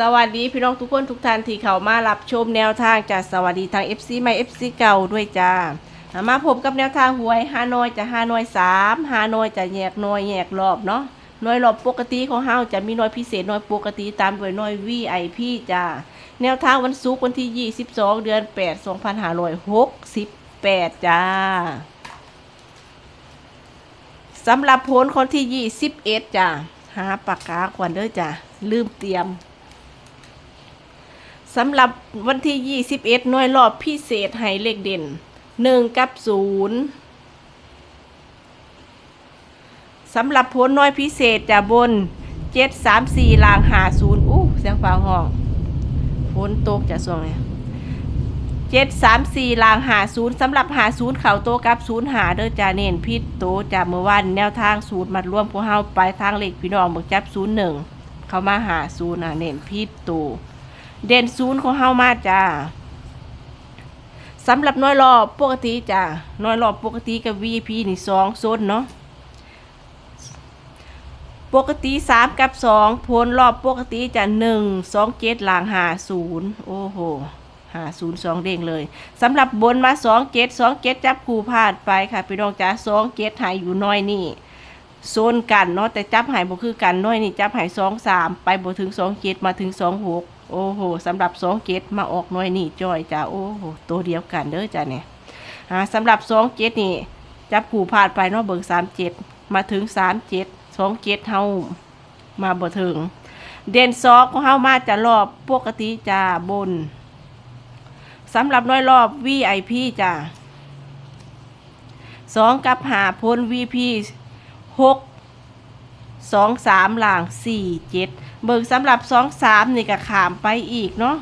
สวัสดีพี่น้องทุกคนทุกท่านที่เข้ามารับชมแนวทางจากสวัสดีทาง FC ใหม่ FC เก่าด้วยจ้า มาพบกับแนวทางหวยฮานอยจะฮานอยสามฮานอยจะแยกหน่วยแยกรอบเนาะหน่วยรอบปกติของเฮาจะมีหน่วยพิเศษหน่วยปกติตามด้วยหน่วย VIP จ้าแนวทางวันศุกร์วันที่ 22 เดือน 8 2568 จ้าสำหรับผลคนที่ 21 จ้าหาปากกาก่อนเด้อจ้าลืมเตรียม สำหรับวันที่ 21 หน่วยรอบพิเศษให้เลขเด่น 1 กับ 0 สำหรับผลน่วยพิเศษจะบน 7 3 4ลางหา0อู้เสียงฟ้าห้องฝนตกจะส่วงเนี่ย7 3 4ลางหา0สำหรับหา0เข่าโตกับ0หาเด้อจะเน้นพิษโตจากเมื่อวานแนวทางสูตรมัดร่วมพวกเฮาไปทางเลขพี่น้องเบิกจับ0 1 เข้ามาหา0อะเน้นพิษโต เด่นศูนย์ของเฮามาจ้าสำหรับน้อยรอบปกติจ้าน้อยรอบปกติกับ VIP นี่สองโซนเนาะปกติสามกับสองผลรอบปกติจะหนึ่งสองเจ็ดหลางหาศูนย์โอ้โหหาศูนย์สองเด้งเลยสำหรับบนมาสองเจ็ดสองเจ็ดจับคู่พลาดไปค่ะพี่น้องจ้าสองเจ็ดหายอยู่น้อยนี่โซนกันเนาะแต่จับหายบ่คือกันน้อยนี่จับหายสองสามไปบ่ถึงสองเจ็ดมาถึงสองหก โอ้โหสำหรับสองเจ็ดมาออกน้อยนี่จอยจ้าโอ้โหตัวเดียวกันเด้อจ้าเนี่ยอ่าสำหรับสองเจ็ดนี่จับผูพลาดไปเนาะเบิกสามเจ็ดมาถึงสามเจ็ดสองเจ็ดเฮามาบ่ถึง เด่นซอกของเฮามาจะรอบปกติจ้าบนสำหรับน้อยรอบ VIP จ้าสองกับหาพ้น VP หกสองสามหลางสี่เจ็ด เบิกสำหรับสองสามนี่ก็ขามไปอีกเนาะ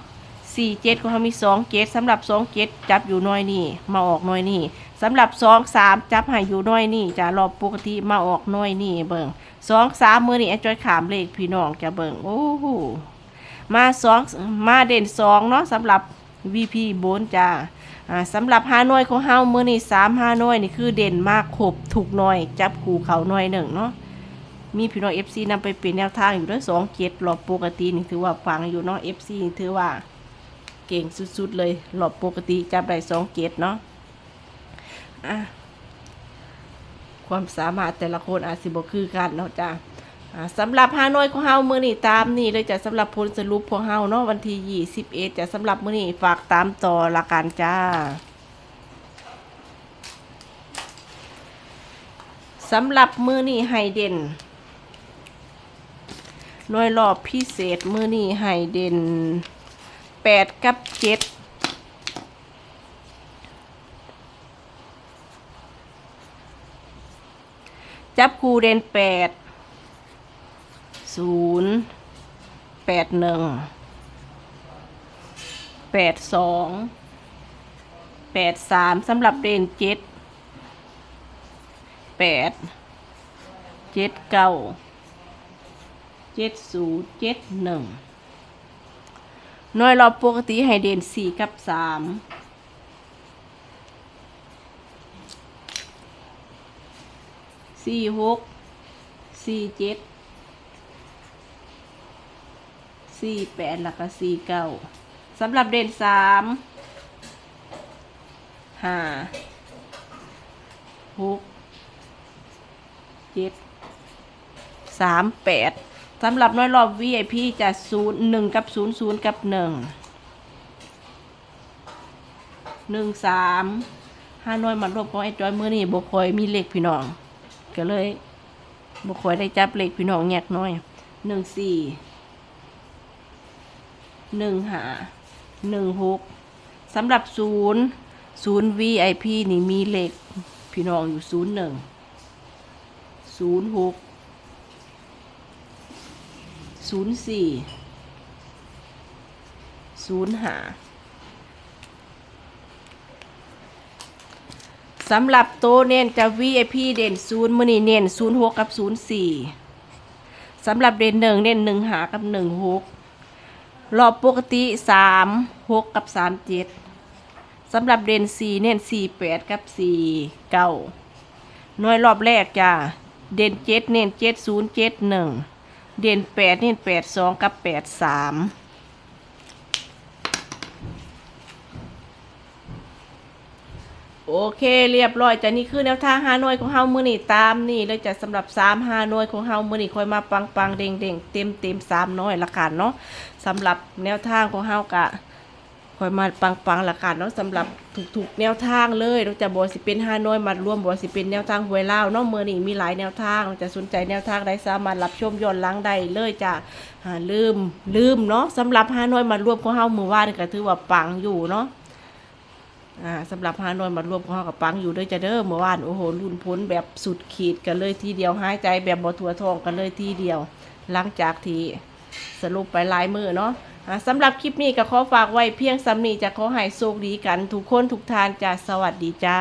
สี่เจ็ดของเขามีสองเจ็ดสำหรับสองเจ็ดจับอยู่น้อยนี่มาออกน้อยนี่สำหรับสองสามจับให้อยู่น้อยนี่จะรอบปกติมาออกน้อยนี่เบิ่งสองสามมือนี่ไอ้จอยขามเลขพี่น้องจะเบิ่งโอ้โหมาสองมาเด่นสองเนาะสำหรับ VP โบนจ้าสำหรับฮานอยของเฮามือนี้สามฮานอยนี่คือเด่นมากครบถูกน่อย จับคู่เขาหน่อยหนึ่งเนาะ มีพี่น้อง FC นำไปเป็นแนวทางอยู่ด้วยสองเจ็ดรอบปกตินี่ถือว่าฟังอยู่เนาะ FC นี่ถือว่าเก่งสุดๆเลยรอบปกติจับได้สองเจ็ดเนาะอะความสามารถแต่ละคนอาจสิบ่คือกันเนาะจ้าสำหรับฮานอยของเฮามือนี้ตามนี่เลยจ้ะสำหรับผลสรุปของเฮาเนาะวันที่21จะสำหรับมือนี้ฝากตามต่อละกันจ้าสำหรับมือนี่ไฮเดน น่วยรอบพิเศษมือนี่ไฮเด่นแปดกับเจ็ดจับคูเด่นแปดศูนย์แปดหนึ่งแปดสองแปดสามสำหรับเด่นเจ็ดแปดเจ็ดเก้า เจ็ดศูนย์เจ็ดหนึ่งหน่วยรอบปกติให้เด่นสี่กับสามสี่หกสี่เจ็ดสี่แปดแล้วก็สี่เก้าสำหรับเด่นสามห้าหกเจ็ดสามแปด สำหรับน้อยรอบ VIP จะศูนย์หนึ่งกับศูนย์ศูนย์กับหนึ่งหนึ่งสามห้าน้อยมารวบของไอ้จอยมือนี่บคอยมีเหลขพี่น้อง ก็เลยบคอยได้จับเหลขพี่น้องแงกน้อยหนึ่งสี่หนึ่งหาหนึ่งหกสำหรับศูนย์ศูนย์ VIP นี่มีเหลขพี่น้องอยู่ศูนย์หนึ่งศูนย์หก ศูนย์สี่ศูนย์ห้าสำหรับโตเน้นจะ VIP เด่นศูนย์มือนี่เน้นศูนย์หกกับศูนย์สี่สำหรับเด่นหนึ่งเน้นหนึ่งหากับหนึ่งหกรอบปกติสามหกกับสามเจ็ดสำหรับเด่นสี่เน้นสี่แปดกับสี่เก้าหน่วยรอบแรกจ้าเด่นเจ็ดเน้นเจ็ดศูนย์เจ็ดหนึ่ง เด่นแปดนี่แปดสองกับแปดสามโอเคเรียบร้อยแต่นี่คือแนวทางฮานอยของเฮามือนี่ตามนี่แล้วจะสำหรับสามฮานอยของเฮามือนี่คอยมาปังปังเด้งเด้งเต็มเต็มสามน้อยละกันเนาะสำหรับแนวทางของเฮากะ อยมาปังปังๆละกันเนาะสำหรับถูกๆแนวทางเลยเราจะบ่สิเป็นฮาน้อยมารวมบ่สิเป็นแนวทางหวยเล่าเนาะมื้อนี้มีหลายแนวทางจะสนใจแนวทางใดสามารถรับชมย้อนหลังได้เลยจ้ะอ่าลืมลืมเนาะสำหรับฮาน้อยมารวมของเฮามือว่านก็ถือว่าปังอยู่เนาะอ่าสำหรับฮานอยมารวมของเฮากับปังอยู่ด้วยจะเด้อเมื่อวานโอ้โหรุ่นพ้นแบบสุดขีดกันเลยทีเดียวหายใจแบบบ่ทัวทองกันเลยทีเดียว หลังจากที่ สรุปไปหลายมือเนาะสำหรับคลิปนี้ก็ขอฝากไว้เพียงสำนีจะขอให้โชคดีกัน ทุกคนทุกทานจ้าสวัสดีจ้า